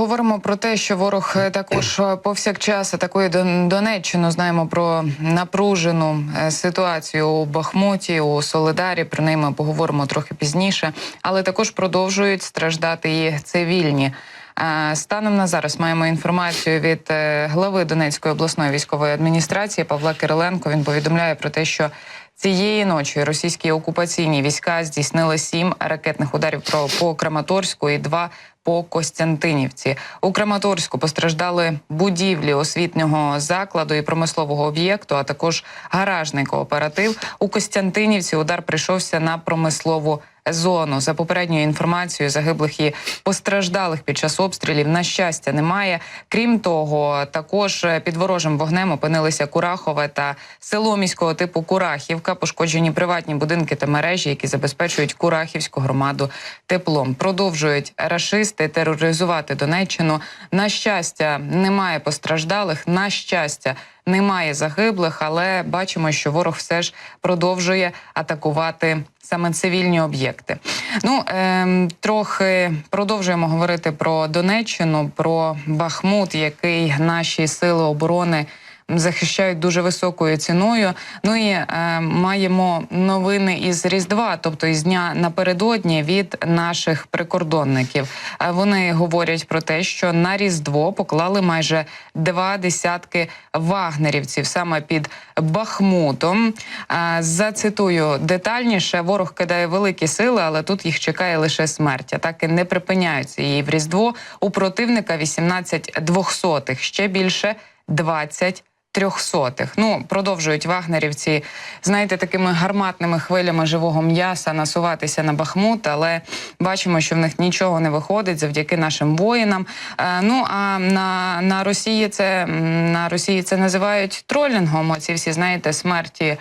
Говоримо про те, що ворог е, також е, повсякчас атакує Дон- Донеччину. Знаємо про напружену е, ситуацію у Бахмуті, у Солидарі. Про неї ми поговоримо трохи пізніше, але також продовжують страждати і цивільні. Станом на зараз маємо інформацію від глави Донецької обласної військової адміністрації Павла Кириленко. Він повідомляє про те, що цієї ночі російські окупаційні війська здійснили сім ракетних ударів про по Краматорську і два по Костянтинівці. У Краматорську постраждали будівлі освітнього закладу і промислового об'єкту, а також гаражний кооператив. У Костянтинівці удар прийшовся на промислову зону. За попередньою інформацією, загиблих і постраждалих під час обстрілів на щастя немає. Крім того, також під ворожим вогнем опинилися Курахове та село міського типу Курахівка. Пошкоджені приватні будинки та мережі, які забезпечують Курахівську громаду теплом. Продовжують рашисти тероризувати Донеччину. На щастя, немає постраждалих. На щастя. Немає загиблих, але бачимо, що ворог все ж продовжує атакувати саме цивільні об'єкти. Ну ем, трохи продовжуємо говорити про Донеччину, про Бахмут, який наші сили оборони захищають дуже високою ціною. Ну і е, маємо новини із Різдва, тобто із дня напередодні від наших прикордонників. Е, Вони говорять про те, що на Різдво поклали майже два десятки вагнерівців саме під Бахмутом. Е, Зацитую детальніше: ворог кидає великі сили, але тут їх чекає лише смерть. Атаки не припиняються. І в Різдво у противника 18 двохсотих, ще більше 20 трьохсотих. Ну продовжують вагнерівці, знаєте, такими гарматними хвилями живого м'яса насуватися на Бахмут, але бачимо, що в них нічого не виходить завдяки нашим воїнам. Е, ну а на, на Росії це на Росії це називають тролінгом. Оці всі знаєте смерті.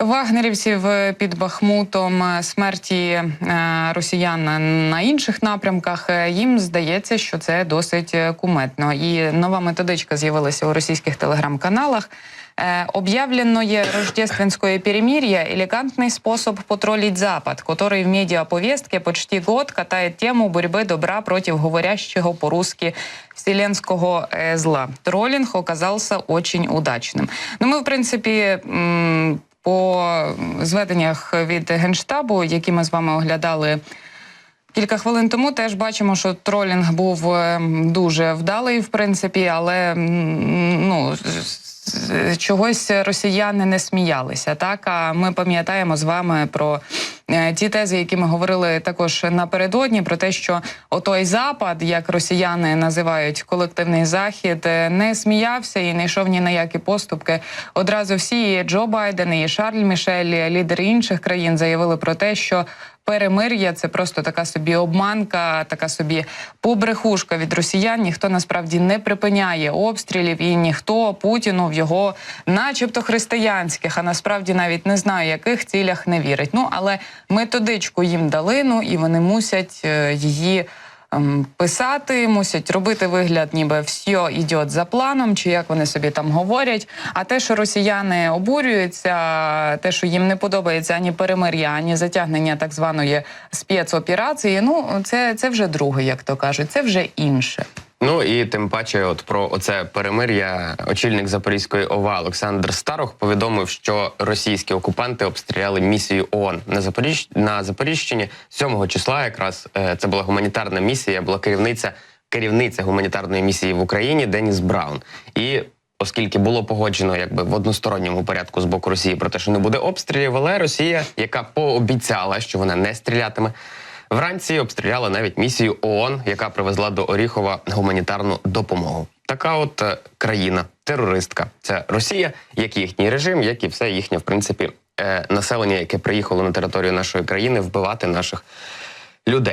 Вагнерівців е, під Бахмутом, е, смерті е, росіян на- на інших напрямках. е, Їм здається, що це досить е, куметно. І нова методичка з'явилася у російських телеграм-каналах. Э, Объявленное рождественское перемирие – элегантный способ потроллить Запад, который в медиаповестке почти год катает тему борьбы добра против говорящего по-русски вселенского э, зла. Троллинг оказался очень удачным. Ну, ми, в принципі, м, по зведеннях від Генштабу, які ми з вами оглядали Кілька хвилин тому теж бачимо, що тролінг був е, дуже вдалий, в принципі, але ну чогось росіяни не сміялися. Так а ми пам'ятаємо з вами про е, ті тези, які ми говорили також напередодні, про те, що отой запад, як росіяни називають колективний захід, е, не сміявся і не йшов ні на які поступки. Одразу всі і Джо Байден, і Шарль Мішель, лідери інших країн заявили про те, що перемир'я це просто така собі обманка, така собі побрехушка від росіян. Ніхто насправді не припиняє обстрілів, і ніхто Путіну в його, начебто, християнських, а насправді навіть не знаю, яких цілях не вірить. Ну але методичку їм дали, ну і вони мусять е, її. ем, Писати мусять робити вигляд, ніби все йде за планом, чи як вони собі там говорять. А те, що росіяни обурюються, те, що їм не подобається ані перемир'я, ані затягнення так званої спецоперації, ну це, це вже друге, як то кажуть, це вже інше. Ну і тим паче, от про оце перемир'я, очільник Запорізької ОВА Олександр Старох повідомив, що російські окупанти обстріляли місію ООН на Запоріж... на Запоріжчині 7 числа. Якраз е, це була гуманітарна місія, була керівниця керівниця гуманітарної місії в Україні Деніс Браун. І оскільки було погоджено якби в односторонньому порядку з боку Росії про те, що не буде обстрілів, але Росія, яка пообіцяла, що вона не стрілятиме. Вранці обстріляла навіть місію ООН, яка привезла до Оріхова гуманітарну допомогу. Така от е, країна, терористка. Це Росія, як і їхній режим, як і все їхнє, в принципі, е, населення, яке приїхало на територію нашої країни вбивати наших людей.